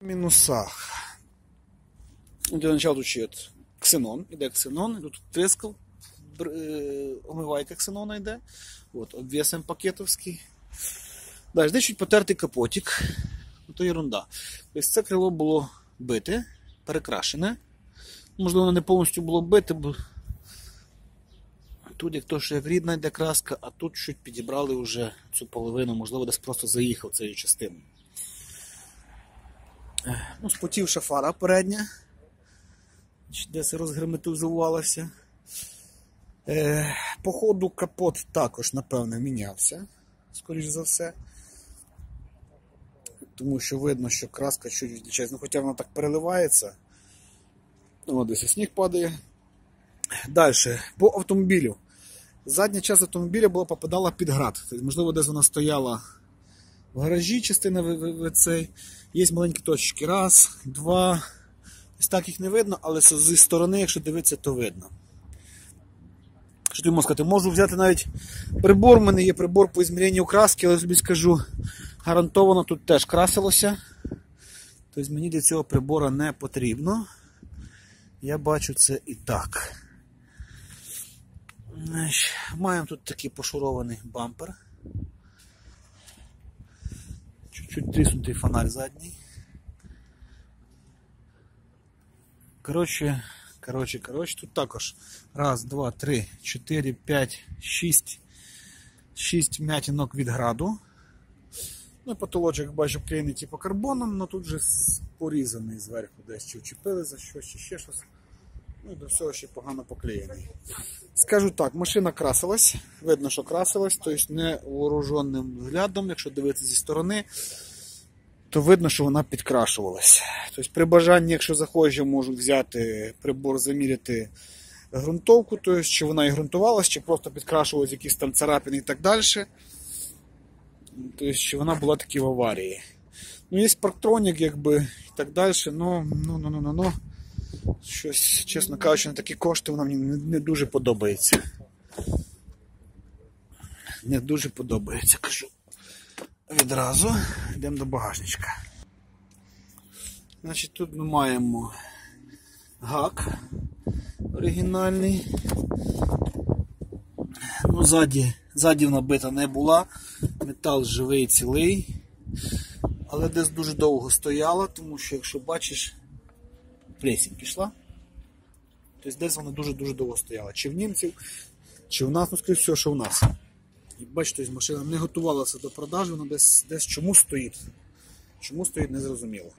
мінусах. Для ще от ксенон, іде ксенон, тут трискал, омивайка ксенона йде. От, обвісом пакетовський. Далі, де чуть потертий капотик. Ну, То ерунда. Тобто це крило було бите, перекрашене. Можливо, не повністю було бите, бо тут як то, що як рідна йде краска, а тут чуть підібрали вже цю половину, можливо, десь просто заїхав цією частиною. Ну, спотівша фара передня. Десь розгерметизувалася. Е, по ходу капот також, напевно, мінявся, скоріш за все. Тому що видно, що краска чуть відлічається. Ну, хоча вона так переливається. Ну, десь сніг падає. Далі, по автомобілю. Задня частина автомобіля була попадала під град. Тобто, можливо, десь вона стояла в гаражі, частина в- в- в цей. Є маленькі точки. Раз, два. Ось так їх не видно, але зі сторони, якщо дивитися, то видно. Що ти можу сказати? Можу взяти навіть прибор. У мене є прибор по ізміренню краски, але я тобі скажу, гарантовано тут теж красилося. Тобто мені для цього прибора не потрібно. Я бачу це і так. Маємо тут такий пошурований бампер. Чуть-чуть тріснутий фонарь задній. Коротше, коротше, коротше, тут також раз, два, три, чотири, п'ять, шість. Шість м'ятінок від граду. Ну, потолочок бачу вклеєний типу карбоном, але тут же порізаний зверху десь чи вчепили за щось, чи ще щось. Ну до всього ще погано поклеєний. Скажу так, машина красилась, видно, що красилась, тобто невооруженим взглядом, якщо дивитися зі сторони, то видно, що вона підкрашувалась. Тобто при бажанні, якщо захоче, можуть взяти прибор, заміряти ґрунтовку, тобто, чи вона і ґрунтувалась, чи просто підкрашувалась якісь там царапини і так далі. Тобто, чи вона була таки в аварії. Ну, є парктронік, якби, і так далі, ну, ну, ну, ну, ну. Щось, чесно кажучи, на такі кошти вона мені не, не дуже подобається. Не дуже подобається, кажу. Відразу йдемо до багажничка. Значить, тут ми маємо гак оригінальний. Ну, ззаді, ззаді вона бита не була. Метал живий, цілий. Але десь дуже довго стояла, тому що, якщо бачиш, плесінь пішла. Тобто десь вона дуже-дуже довго стояла. Чи в німців, чи в нас, ну скоріше всього, що в нас. І бачите, машина не готувалася до продажі, вона десь, десь чому стоїть. Чому стоїть, не зрозуміло.